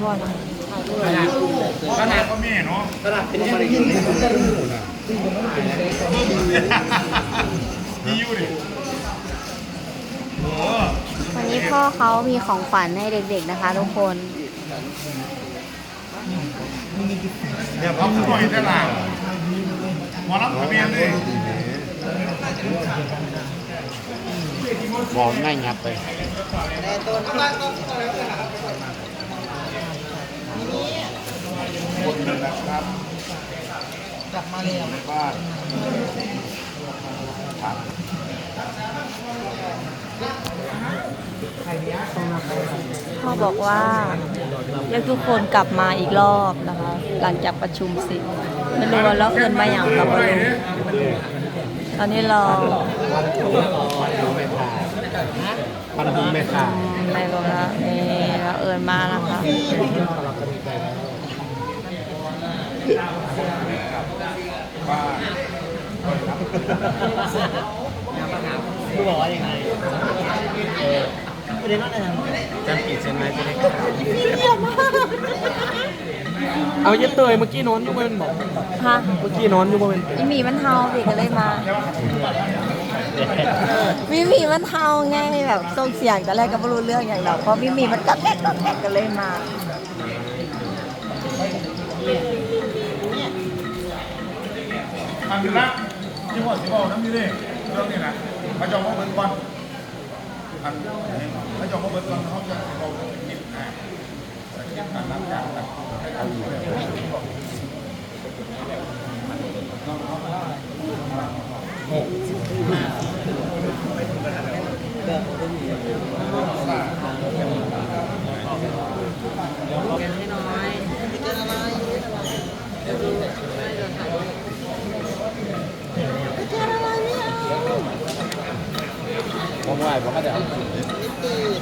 พ่อนะขนาดก็แม่เนาะขนาดเป็นมะเร็งอยู่นี่มันก็รู้นะดีอยู่ดิวันนี้พ่อเขามีของขวัญให้เด็กๆนะคะทุกคนเดี๋ยวเขาปล่อยได้ล่ะหมอรับทะเบียนเลยบอกง่ายงับไป คนหนึ่งนะครับกลับมาแล้วบ้านพ่อบอกว่าเรียกทุกคนกลับมาอีกรอบนะคะ หลังจากประชุมเสร็จไม่รู้ว่าแล้วเอินมาอย่างกับไม่รู้ตอนนี้เราปันหูไม่ขาดอืมไม่รู้ละนี่เราเอินมานะคะ คือบอกว่ายังไงเออประเด็นว่าอะไรนะจำผิดใช่ไหมพี่เล็กเอาเย็ดเตยเมื่อกี้นอนอยู่บนบอกฮะเมื่อกี้นอนอยู่บนวิมีมันเทาสิก็เลยมาวิมีมันเทาไงแบบส่งเสียงแต่แรกก็ไม่รู้เรื่องอย่างเราเพราะวิมีมันก็แกกก็แกกก็เลยมา ทำอยู่ละที่ว่าสิบอกน้ำนี่เลยเรื่องนี้นะมาจองมาเบิร์ก่อนอันมาจองมาเบิร์ก่อนเขาจะเอาหยิบนะหยิบการรับการรับให้เอาอยู่ผมว่า ผมก็จะ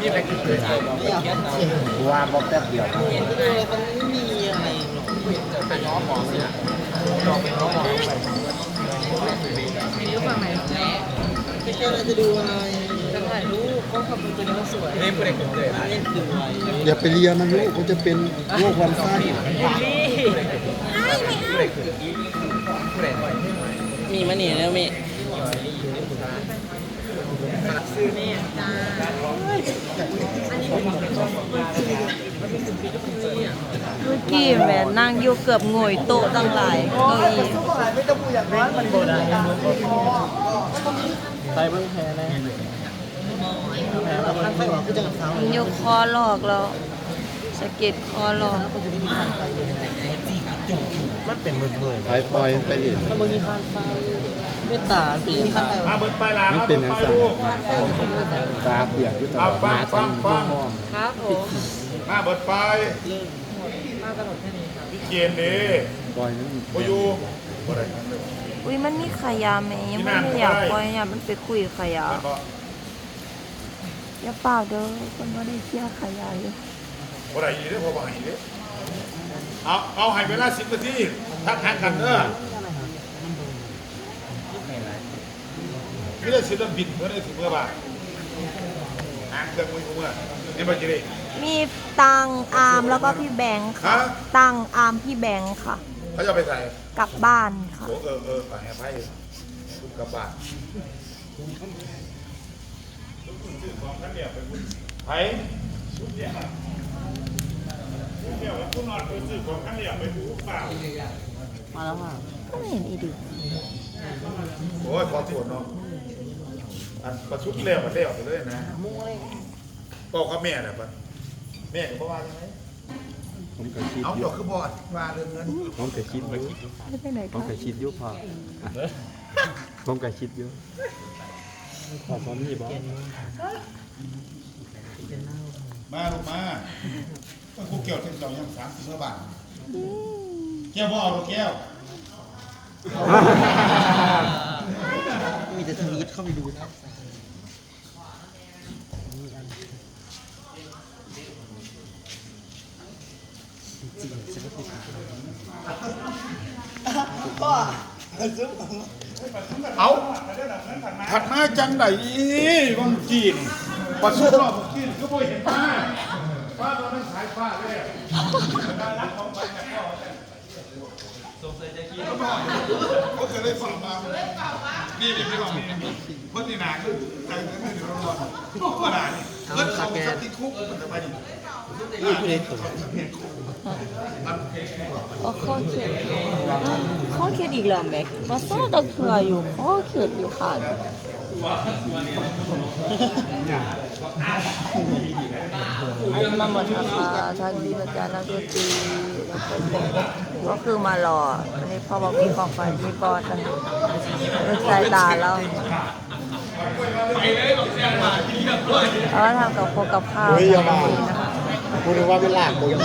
มีอะไรกินเลยว่าบอกแป๊บเดียวมันไม่มีอะไรหรอกไปน้องหมอเนี่ยลองไปน้องหมอไปไหนแม่ไม่ใช่เราจะดูอะไรจะถ่ายรูปก็ขอบคุณตัวนี้มันสวยนี่นผู้เด็กเกิดเล่นคืออะไรอย่าไปเลียมันลูกมันจะเป็นโรควันไส้มีมันนี่แล้วมี เมื่อกี้แม่นั่งอยู่เกือบงอยโต๊ะตั้งหลายเก้าอี้มันโบราณใส่เบิ้งแพ้เลยแพ้แล้วมันก็จะกับเท้ามันยกคอหลอกเราสะเก็ดคอหลอกมันเป็นมือมือไปปล่อยไปเห็นมึงมีคานไฟ เมตตาปีนข้างมาเบิร์ไปลามันมาเป็เบินร์อย่างไปสั่นลูกตาเปียกอยู่ตลเอาอดฟัมางฟัทั้งงฟังห้องครับผมมาเบิร์ไปเริ่มมากระโดดแค่นี้ครับพี่เจนดีปล่อยนั้นโอยูบ่ได้อุ้ยมันมีขยะไหมยังไม่ได้อยากปล่อยอะมันไปคุยขยะมันบ่อย่าเปล่าเด้อคนไม่ได้เชี่ยขยะอยู่บ่ได้อีเด้อพอบ่ให้เด้อเอาเอาให้เวลา10นาทีทักหากันเด้อ พี่ได้ศิลปินเมื่อได้ถึงเมื่อบ่ายอ่างเครื่องมือของเมื่อนี่บ่จิได้มีตังอาร์มแล้วก็พี่แบงค์ค่ะ ฮะ ตังอาร์มพี่แบงค์ค่ะ เขาจะเอาไปใส่กลับบ้านค่ะ โอ้เออเออไปให้ไปทุกกลับบ้านไปชุดเดียวชุดเดียวแล้วคุณนอนไปซื้อของข้างเหลี่ยมไปดูเปล่ามาแล้วค่ะก็ไม่เห็นอีดึกโอ้ยขอตรวจเนาะ อันประชุดเลี้ยวมาเลี้ยวไปเลยนะมุ้งเลยบอกกับแม่น่ะปะแม่ก็บอกว่ายังไงผมก็คิดเอาอหยยู่อกคือบอดว่าเรื่องเงินผมก็คิดอยู่ไม่ไปไหนผก็มก็คิดอยู่พอผมก็คิดอยู่พอสอนนี่บอกมาลูกมาก็กูเกี่ยวถึงสองยังสามสิบห้าบาทแก้วบ่เอาหรอกแก้ว มีแต่ทวีตเข้าไปดูนะจริงฉันก็ติดเอาถัดมาจังไหนวังจีนประชุดรอบจีนก็บ่เห็นป้าป้าตอนนั้นขายป้าเลยอะ ก็เคยได้ฟังมานี่นี่พี่บอกนี่เพิ่นนี่นาคือใจเงินนี่เดี๋ยวรอก็ได้เพิ่นเขาสติคุกมันจะไปดินี่ผู้เล่นตัวอ๋อข้อเขียนข้อเขียนอีกแล้วแม็กมาซ่าตะเคืออยู่ข้อเขียนอยู่ค่ะ มาหมดนะคะท่านดีอาจารย์นักดนตรีก็คือมารออันนี้พ่อบอกมีของฝันมีบอสนะคะดูสายตาแล้วแล้วก็ทำกับโคกับข้าวเฮ้ยอย่ามาคุณว่าเป็นหลากโบยี่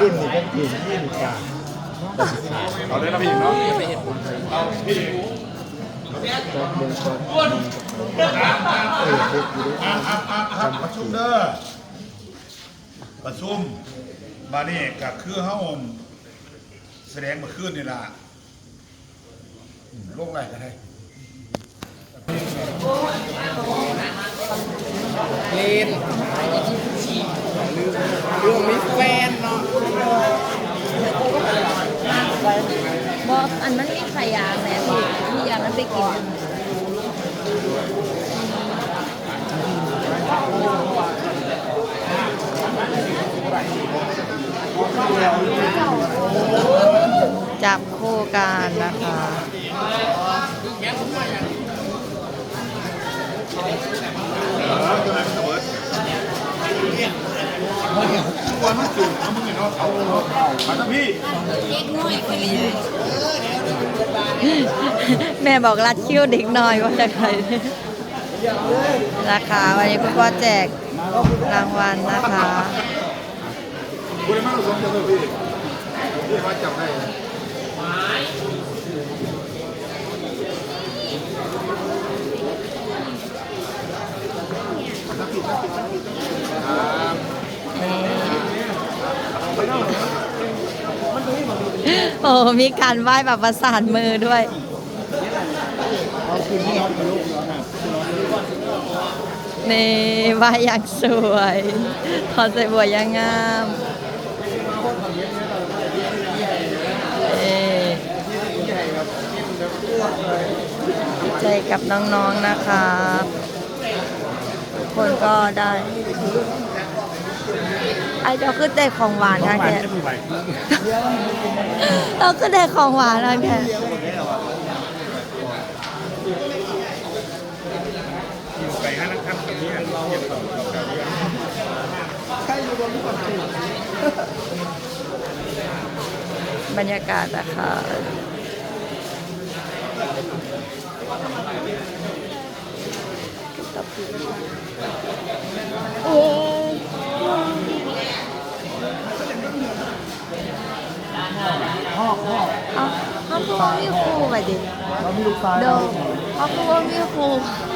รุ่นนี้เป็นทีมที่มีการเอาเลยนะพี่เนาะเอาพี่ก็เดินก่อนเออเด็กอยู่ด้วยอะอะอะอะประชุมเด้อประชุมบานี่ก็คือเฮาแสดงมื่อคืนนี่ล่ะอืมลงไรก็ได้เล่น เรื่องมีแฟนเนาะบอกอันนั้นมีขยางแหละพี่พี่ยางนั้นไปกินจับคู่กันนะคะ วันมันสูงเอามึงเนาะเอาเอามาทั้งพี่แม่บอกรัดคิ้วเด็กน้อยว่าจะใครนะคะวันนี้คุณพ่อแจกรางวัลนะคะคุณได้มาสองจังเลยพี่พี่มาจับได้ครับ โอ้มีการไหว้แบบประสานมือด้วยนี่ไหว้อย่างสวยถอดใส่บัวอย่างงามดีใจกับน้องๆนะครับ ทุกคนก็ได้ ไอ้เจ้าคือได้ของหวานทางแกเราก็ได้ของหวานทางแกไปห้านักขันกับนี้เราเก็บต่อเราการเรียนบรรยากาศนะคะโอ้พ่อพ่อเอา เขาคือว่ามีครูไปดิเรามีลูกชายเดี๋ยวเขาคือว่ามีครูเ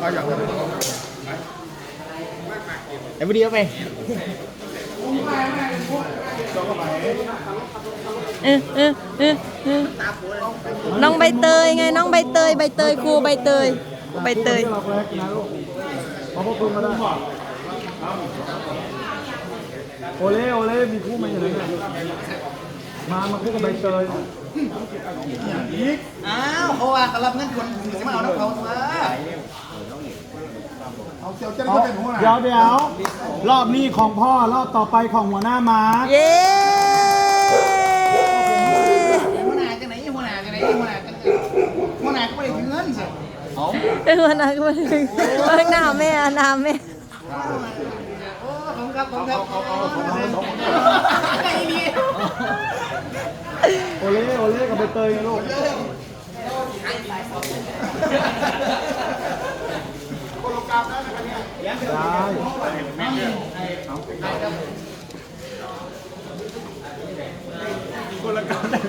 เขาอยากจะไอ้วิดีโอไปเออเออเออเออน้องใบเตยไงน้องใบเตยใบเตยครูใบเตยใบเตยเราแรกนะลูกขอพระคุณมาได้โอเล่โอเล่มีคู่มาอย่างไรเนี่ยมามาคู่กับใบเตยอ้าวเขาว่าเขารับเงินคนถึงมาเอาน้ำเขามา เดี๋ยวเดี๋ยวรอบนี้ของพ่อรอบต่อไปของหัวหน้ามาเย้หัวหนักมันเออหน้าแม่หน้าแม่โอ้ผมครับผมครับโอเล่โอเล่กับใบเตยไงลูก การได้วนะ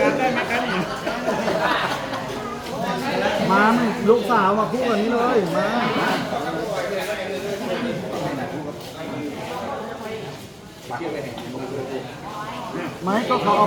การได้มากันอีมาลูกสาวมาคู่กันนี้เลยมาไม่ก็ขอา